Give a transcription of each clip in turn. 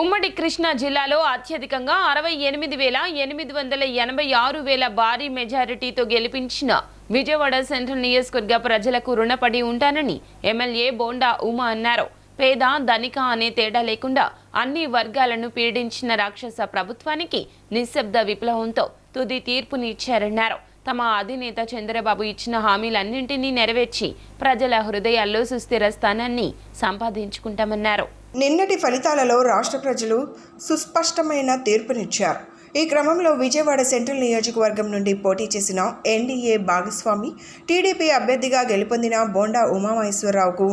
ఉమ్మడి కృష్ణా జిల్లాలో అత్యధికంగా అరవై ఎనిమిది వేల ఎనిమిది వందల ఎనభై ఆరు వేల భారీ మెజారిటీతో గెలిపించిన విజయవాడ సెంట్రల్ నియోజకవర్గ ప్రజలకు రుణపడి ఉంటానని ఎమ్మెల్యే బోండా ఉమా అన్నారు. పేద ధనిక అనే తేడా లేకుండా అన్ని వర్గాలను పీడించిన రాక్షస ప్రభుత్వానికి నిశ్శబ్ద విప్లవంతో తుది తీర్పునిచ్చారన్నారు తమ అధినేత చంద్రబాబు ఇచ్చిన హామీలన్నింటినీ నెరవేర్చి ప్రజల హృదయాల్లో సుస్థిర స్థానాన్ని సంపాదించుకుంటామన్నారు. నిన్నటి ఫలితాలలో రాష్ట్ర ప్రజలు సుస్పష్టమైన తీర్పునిచ్చారు. ఈ క్రమంలో విజయవాడ సెంట్రల్ నియోజకవర్గం నుండి పోటీ చేసిన ఎన్డీఏ భాగస్వామి టీడీపీ అభ్యర్థిగా గెలుపొందిన బోండా ఉమామహేశ్వరరావుకు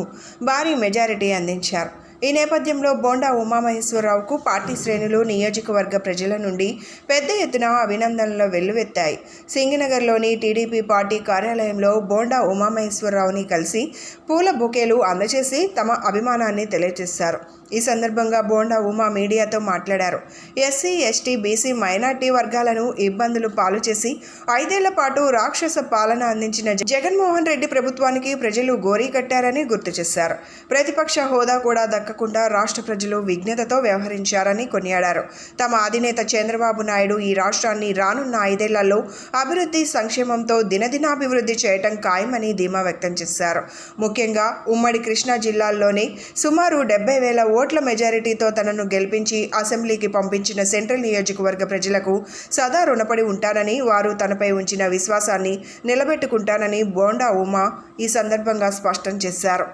భారీ మెజారిటీ అందించారు. ఈ నేపథ్యంలో బోండా ఉమామహేశ్వరరావుకు పార్టీ శ్రేణులు నియోజకవర్గ ప్రజల నుండి పెద్ద ఎత్తున అభినందనలు వెల్లువెత్తాయి. సింగినగర్లోని టీడీపీ పార్టీ కార్యాలయంలో బోండా ఉమామహేశ్వరరావుని కలిసి పూల బొకేలు అందజేసి తమ అభిమానాన్ని తెలియజేశారు. ఈ సందర్భంగా బోండా ఉమా మీడియాతో మాట్లాడారు. ఎస్సీ ఎస్టీ బీసీ మైనార్టీ వర్గాలను ఇబ్బందులు పాలు చేసి ఐదేళ్ళ పాటు రాక్షస పాలన అందించిన జగన్మోహన్ రెడ్డి ప్రభుత్వానికి ప్రజలు గోరీ కట్టారని గుర్తు చేశారు. ప్రతిపక్ష హోదా కూడా దక్కకుండా రాష్ట్ర ప్రజలు విఘ్నతతో వ్యవహరించారని కొనియాడారు. తమ అధినేత చంద్రబాబు నాయుడు ఈ రాష్ట్రాన్ని రానున్న ఐదేళ్ళలో అభివృద్ధి సంక్షేమంతో దినదినాభివృద్ధి చేయటం ఖాయమని ధీమా వ్యక్తం చేశారు. ముఖ్యంగా ఉమ్మడి కృష్ణా జిల్లాల్లోనే సుమారు డెబ్బై వేల ఓట్ల మెజారిటీతో తనను గెలిపించి అసెంబ్లీకి పంపించిన సెంట్రల్ నియోజకవర్గ ప్రజలకు సదా రుణపడి ఉంటానని వారు తనపై ఉంచిన విశ్వాసాన్ని నిలబెట్టుకుంటానని బోండా ఉమా ఈ సందర్భంగా స్పష్టం చేశారు.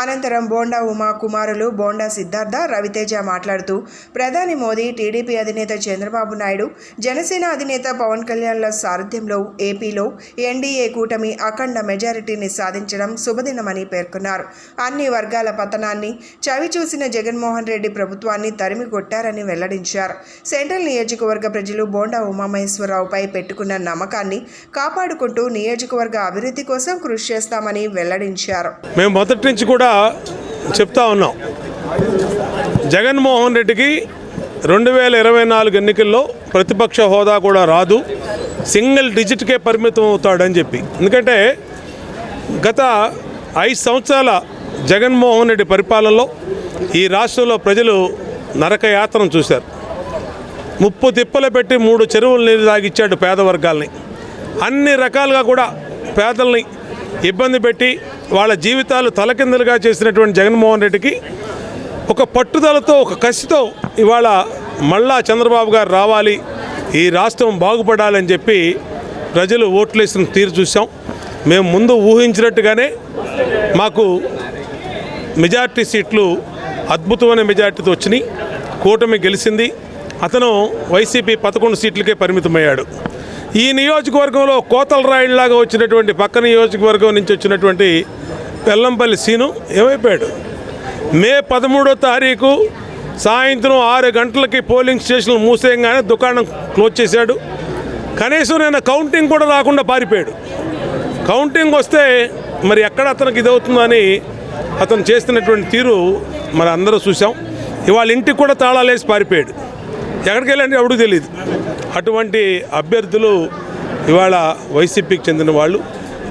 అనంతరం బోండా ఉమా కుమారులు బోండా సిద్ధార్థ రవితేజ మాట్లాడుతూ ప్రధాని మోదీ టీడీపీ అధినేత చంద్రబాబు నాయుడు జనసేన అధినేత పవన్ కళ్యాణ్ల సారథ్యంలో ఏపీలో ఎన్డీఏ కూటమి అఖండ మెజారిటీని సాధించడం శుభదినమని పేర్కొన్నారు. అన్ని వర్గాల పతనాన్ని చవిచూసిన జగన్మోహన్ రెడ్డి ప్రభుత్వాన్ని తరిమి కొట్టారని వెల్లడించారు. సెంట్రల్ నియోజకవర్గ ప్రజలు బోండా ఉమామహేశ్వరరావుపై పెట్టుకున్న నమ్మకాన్ని కాపాడుకుంటూ నియోజకవర్గ అభివృద్ధి కోసం కృషి చేస్తామని వెల్లడించారు. మేము మొదటి నుంచి కూడా చెప్తా ఉన్నాం. జగన్మోహన్ రెడ్డికి రెండు వేల ఇరవై నాలుగు ఎన్నికల్లో ప్రతిపక్ష హోదా కూడా రాదు. సింగిల్ డిజిట్కే పరిమితం అవుతాడని చెప్పి. ఎందుకంటే గత ఐదు సంవత్సరాల జగన్మోహన్ రెడ్డి పరిపాలనలో ఈ రాష్ట్రంలో ప్రజలు నరకయాత్రను చూశారు. ముప్పు తిప్పలు పెట్టి మూడు చెరువులు నీరు తాగిచ్చాడు పేద వర్గాల్ని అన్ని రకాలుగా కూడా పేదల్ని ఇబ్బంది పెట్టి వాళ్ళ జీవితాలు తలకిందులుగా చేసినటువంటి జగన్మోహన్ రెడ్డికి ఒక పట్టుదలతో ఒక కసితో ఇవాళ మళ్ళా చంద్రబాబు గారు రావాలి ఈ రాష్ట్రం బాగుపడాలని చెప్పి ప్రజలు ఓట్లేసిన తీరు చూసాం మేము ముందు ఊహించినట్టుగానే మాకు మెజార్టీ సీట్లు అద్భుతమైన మెజార్టీతో వచ్చినాయి. కూటమి గెలిచింది. అతను వైసీపీ పదకొండు సీట్లకే పరిమితమయ్యాడు. ఈ నియోజకవర్గంలో కోతల వచ్చినటువంటి పక్క నియోజకవర్గం నుంచి వచ్చినటువంటి పెల్లంపల్లి సీను ఏమైపోయాడు? మే పదమూడో తారీఖు సాయంత్రం ఆరు గంటలకి పోలింగ్ స్టేషన్లు మూసేయంగానే దుకాణం క్లోజ్ చేశాడు. కనీసం నేను కౌంటింగ్ కూడా రాకుండా పారిపోయాడు. కౌంటింగ్ వస్తే మరి ఎక్కడ అతనికి ఇదవుతుందని అతను చేస్తున్నటువంటి తీరు మరి అందరూ చూసాం ఇవాళ ఇంటికి కూడా తాళాలేసి పారిపోయాడు. ఎక్కడికి వెళ్ళండి ఎవడికి తెలియదు అటువంటి అభ్యర్థులు ఇవాళ వైసీపీకి చెందిన వాళ్ళు.